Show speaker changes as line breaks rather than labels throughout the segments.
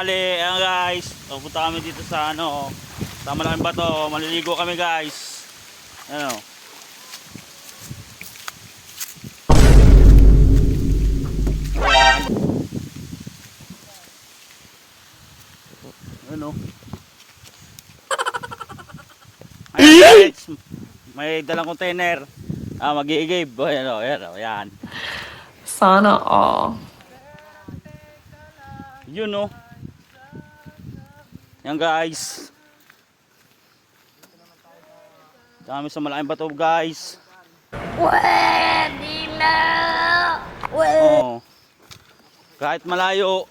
tanghali. Ayan guys. Pupunta kami dito sa ano. Sa malaking bato. Maliligo kami guys. Ano. Ayan. Ano. Ayan guys. May dalang container. Ah, mag-i-give. Ayan o, ayan o, ayan.
Sana all.
Yun no. Yan guys. Kami sa malaking bato guys.
Pwede na!
Oo. Kahit malayo.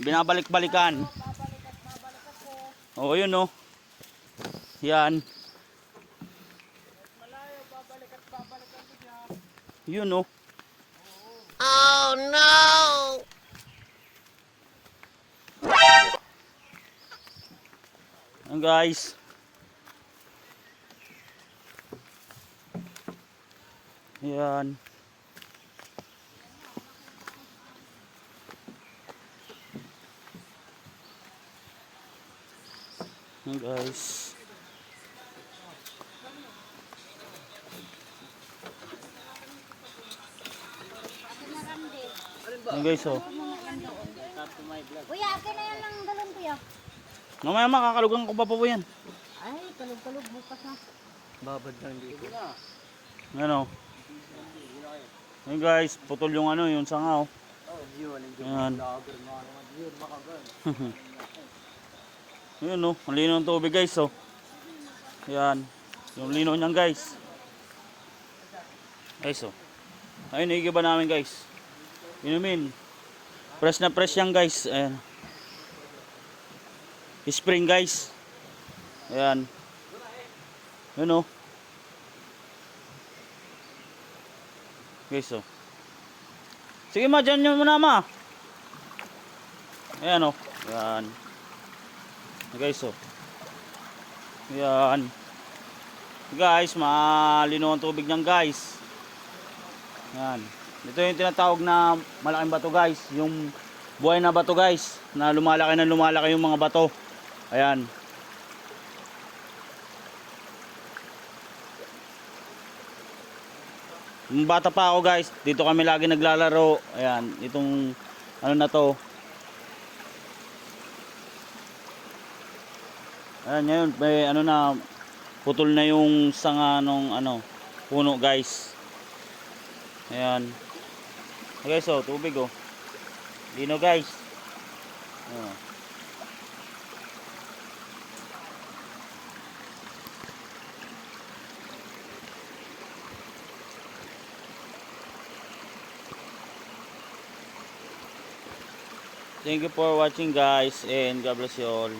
Binabalik-balikan. Oo, yun no. Yan. Yun
no.
Yan guys. Yan. Yan guys. Yan guys oh.
Kuya, akin na yan ang galon kuya.
Mamaya makakalugan ko pa po yan.
Ay, kalog-kalog bukas na.
Ano? Yan guys, putol yung ano, yung sanga oh. Yan. Yan oh, ang lino ng tubig guys oh. Yan. Yung lino niyan guys. Guys oh. Ayun, iigiba namin guys. Inumin. Press na press yan guys. Ayan. Spring guys. Ayan. Yun oh. Guys, oh. Sige ma, dyan nyo muna ma. Ayan oh. Ayan. Guys, oh. Ayan. Guys, malino ang tubig niyan guys. Ayan. Ito yung tinatawag na malaking bato guys. Yung buhay na bato guys. Na lumalaki na lumalaki yung mga bato. Ayan. Nung bata pa ako guys, dito kami lagi naglalaro. Ayan, itong ano na to. Ayan, ngayon, may ano na, putol na yung sanga nung ano, puno guys. Ayan. Ayan guys, oh, tubig oh. Dino guys. Oh. Thank you for watching guys and God bless you all.